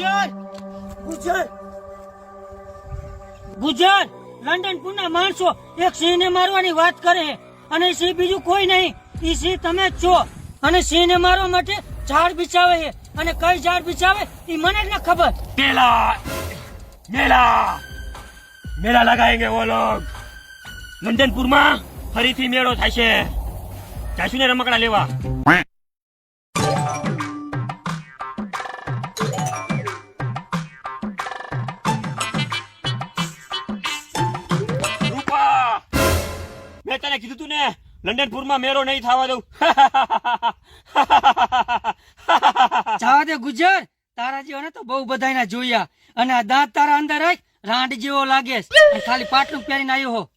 ગુજર ગુજર ગુજર લંડન પુના માણસો એક સિંહને મારવાની વાત કરે અને સિંહ બીજું કોઈ નહીં. એ સિંહ તમે છો. અને સિંહને મારવા માટે ઝાડ બિછાવે છે. અને કઈ ઝાડ બિછાવે? એ મને જ ખબર. મેલા! મેલા! મેળા લગાવેંગે વો લોગ. લંડનપુરમાં ફરીથી મેળો થશે જાશું ને રમકડા લેવા. કીધું તું ને લંડનપુરમાં મેળો નહીં થવા દઉં. જવા દે ગુજર તારા જેવા તો બહુ બધા જોયા. અને આ દાંત તારા અંદર રાખ રાંડ જેવો લાગે ખાલી પાટલું પહેરીને આવ્યો હો.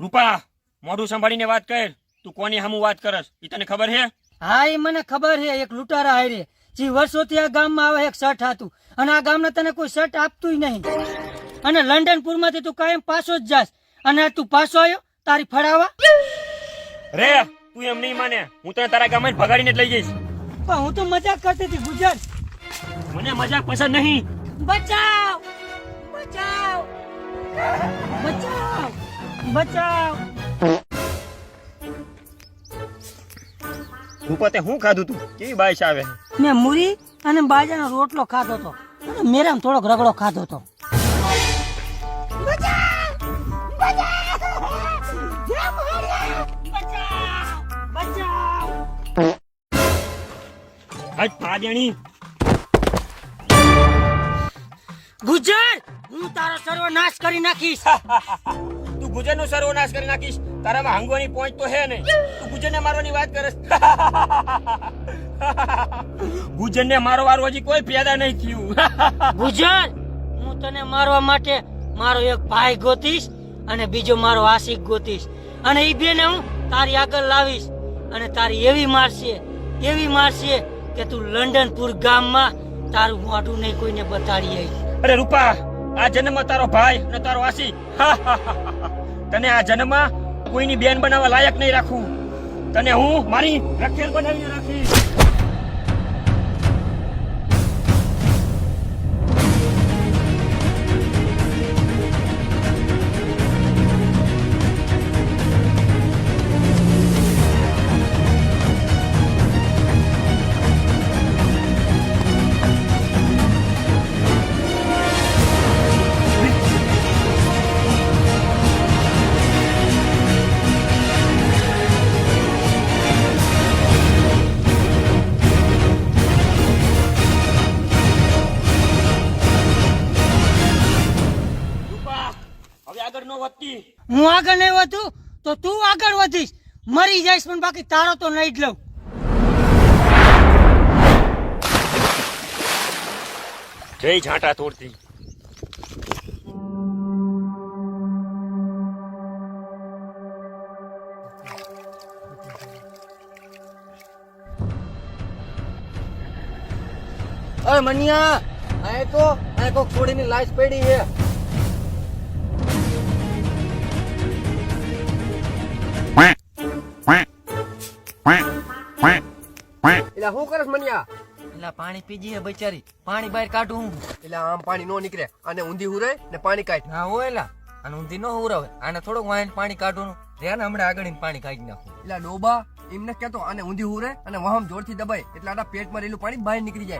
રૂપા મોઢું સંભાળીને વાત કર. તું કોની સામું વાત કરસ? એ તને ખબર છે હા એ મને ખબર છે એક લૂંટારા હારે. જે વર્ષોથી આ ગામમાં આવે એક શર્ટ હતું અને આ ગામને તને કોઈ શર્ટ આપતું નહીં. અને લંડનપુરમાંથી તું કાયમ પાછો જ જાસ અને તું પાછો આવ્યો તારી ફડાવા રે તું એમ નહીં માને. હું તને તારા ગામમાં ભગાડીને જ લઈ જઈશ. પણ હું તો મજાક કરતી હતી ગુજર. મને મજાક પસંદ નહીં. બચાવ! બચાવ! બચાવ! બચાવ! ભૂપતે હું ખાધું તું? કેવી બાઈશ આવે? મેં મુરી અને બાજરાનો રોટલો ખાધો હતો. અને મેરામ થોડોક રગડો ખાધો હતો. હટ પાડ્યાણી ગુજર હું તારો સર્વનાશ કરી નાખીશ. તું ગુજરનો સર્વનાશ કરી નાખીશ. તારામાં હાંગવાની પોઈન્ટ તો હે નહીં તું ગુજરને મારવાની વાત કરે ગુજરને મારો વારો હજી કોઈ પેદા નહીં થયું. ગુજર હું તને મારવા માટે મારો એક ભાઈ ગોતીશ અને બીજો મારો આશિક ગોતીશ. અને એ બેને હું તારી આગળ લાવીશ. અને તારી એવી મારશે એવી મારશે કે તું લંડનપુર ગામમાં તારું મોઢું નહીં કોઈને બતાડી આવી અરે રૂપા, આ જન્મ તારો ભાઈ અને તારો આશી તને આ જન્મ કોઈની બેન બનાવવા લાયક નહીં રાખું. તને હું મારી રખેલ બનાવીને રાખીશ. વધતી હું આગળ નહીં વધું તો તું આગળ વધીશ. મરી જઈશ પણ બાકી તારો તો નહીં જ લઉં. જય ઝાંટા તોડતી. અરે મનિયા આ તો આ કોક છોડીની લાશ પડી છે. એટલે શું કરસ મનિયા? એટલે પાણી પીજી હે બચારી. પાણી બહાર કાઢું હું. એટલે આમ પાણી નો નીકળે. અને ઊંધી હુરે ને પાણી કાઢ. ના હોય એલા. અને ઊંધી નો હુરાવે. આને થોડુંક વાહીને પાણી કાઢવાનું. ધ્યાન હમણાં આગળ પાણી કાઢી નાખું. એટલે ડોબા એમને કેતો અને ઊંધી હુરે અને વહમ જોરથી દબાય. એટલે આના પેટમાં રહેલું પાણી બહાર નીકળી જાય.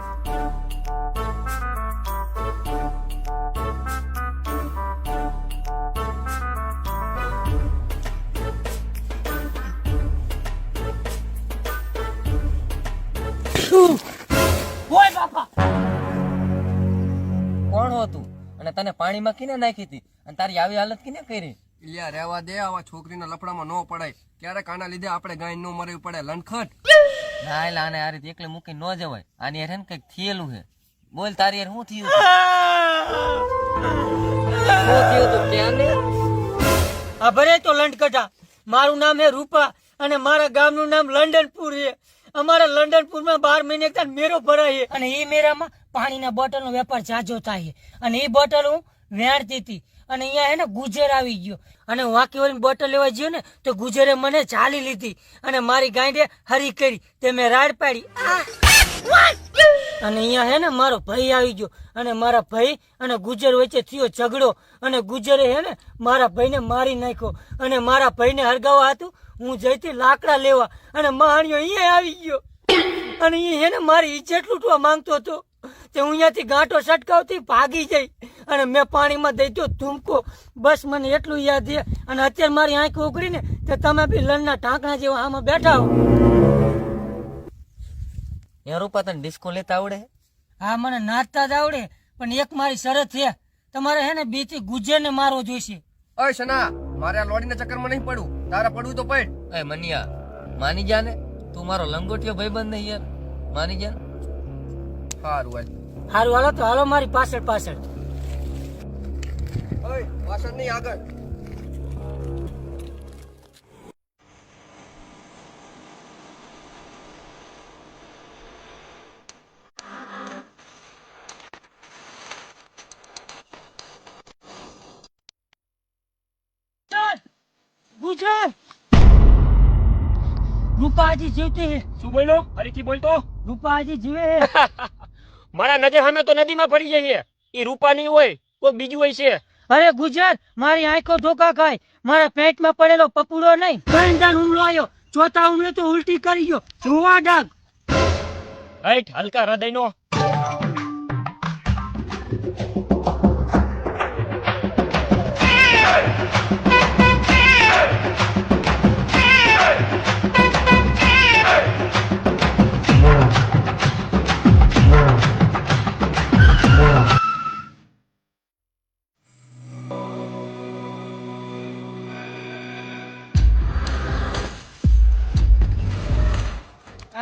કોણ હતું. અને તને પાણીમાં કીને નાખી હતી? અને તારી આવી હાલત કીને કરી? ઇલિયા રહેવા દે આવા છોકરીના લફડામાં ન પડાય. ક્યારેક આના લીધે આપણે ગાય ન મરવી પડે લણખટ ના એલા આને આ રીતે એકલે મૂકી ન જવાય. આની હેર કંઈક થયેલું છે. બોલ તારી હેર શું થયું આ ભરે તો લંડકટા મારું નામ હે રૂપા અને મારા ગામનું નામ લંડનપુર છે. અમારા લંડનપુરમાં બાર મહિને મેરો ભરાય અને એ મેરામાં પાણીના બોટલનો વેપાર જાજો થાય અને એ બોટલ હું વેણતી હતી. અને અહીંયા હે ને ગુજર આવી ગયો. અને વાંકી વળીને બોટલ લેવા ગયો ને, તો ગુજરે મને ચાલી લીધી. અને મારી ગાંઠે હરી કરી. તે મેં રાડ પાડી! અને અહીંયા હે ને મારો ભાઈ આવી ગયો. અને મારા ભાઈ અને ગુજર વચ્ચે થયો ઝઘડો. અને ગુજરે હે ને મારા ભાઈને મારી નાખ્યો. અને મારા ભાઈને હરગાવા હતું હું જઈતી લાકડા લેવા. અને માણ્યો અહીંયા આવી ગયો. અને એ હે ને મારી ઇજ્જત લૂંટવા માંગતો હતો. તે હું અહીંયાથી ગાંઠો છટકાવતી ભાગી જઈ અને મેં પાણીમાં દઈ દો ધૂમકો. બસ મને એટલું યાદ છે અને અત્યારે મારી આંખ ઉઘડી ને તે તમે બી લણના ટાંકણા જેવા આમાં બેઠા હો. એ રૂપા તને ડિસ્કો લેતા આવડે? હા મને નાચતા જ આવડે પણ એક મારી શરત છે. તમારે હે ને બેથી ગુજરને મારવો જોઈશે. અય સના મારે આ લોડીના ચક્કરમાં નહીં પડવું. તારે પડવું તો પડ. એ મનિયા માની જા ને. તું મારો લંગોટિયો ભાઈબંધ નહીં યાર. માની જા ને? સારું હાલ. હારું હાલો તો હાલો મારી પાછળ પાછળ. પાછળ નહીં આગળ. ગુજર રૂપાજી જીવતી. શું બોલ્યો? ફરીથી બોલતો? રૂપાજી જીવે. મારા નજર સામે તો નદીમાં પડી જઈએ એ રૂપાની હોય કોઈ બીજું હોય છે. અરે ગુજરાત મારી આંખો ધોકા ખાય. મારા પેટમાં પડેલો પપુડો નહીં. ગંધાન હુમલો આવ્યો ચોથા હુમલે તો ઉલટી કરી ગયો. જોવા ડાગ. હલકા હૃદયનો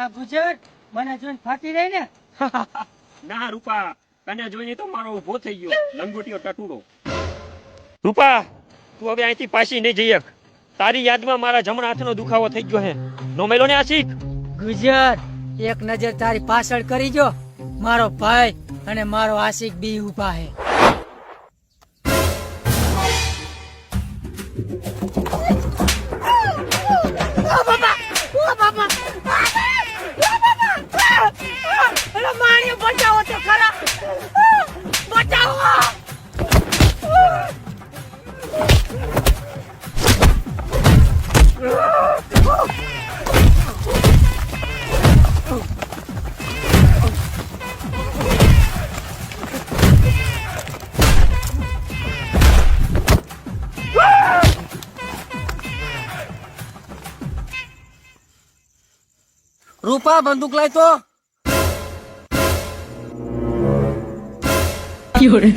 આ ગુજરાત મને જોઈને ફાટી રહી ને? ના રૂપા તને જોઈને તો મારો ઊભો થઈ ગયો. લંગોટીયો ટટુડો. રૂપા તું હવે અહીંથી પાછી નહીં જઈ તારી યાદમાં મારા જમણા હાથનો દુખાવો થઈ ગયો હે. નો મેલો ને આશિક? ગુજરાત એક નજર તારી પાછળ કરી જો. મારો ભાઈ અને મારો આશિક બી ઊભા હે. રૂપા બંદૂક લાય તો Fiore.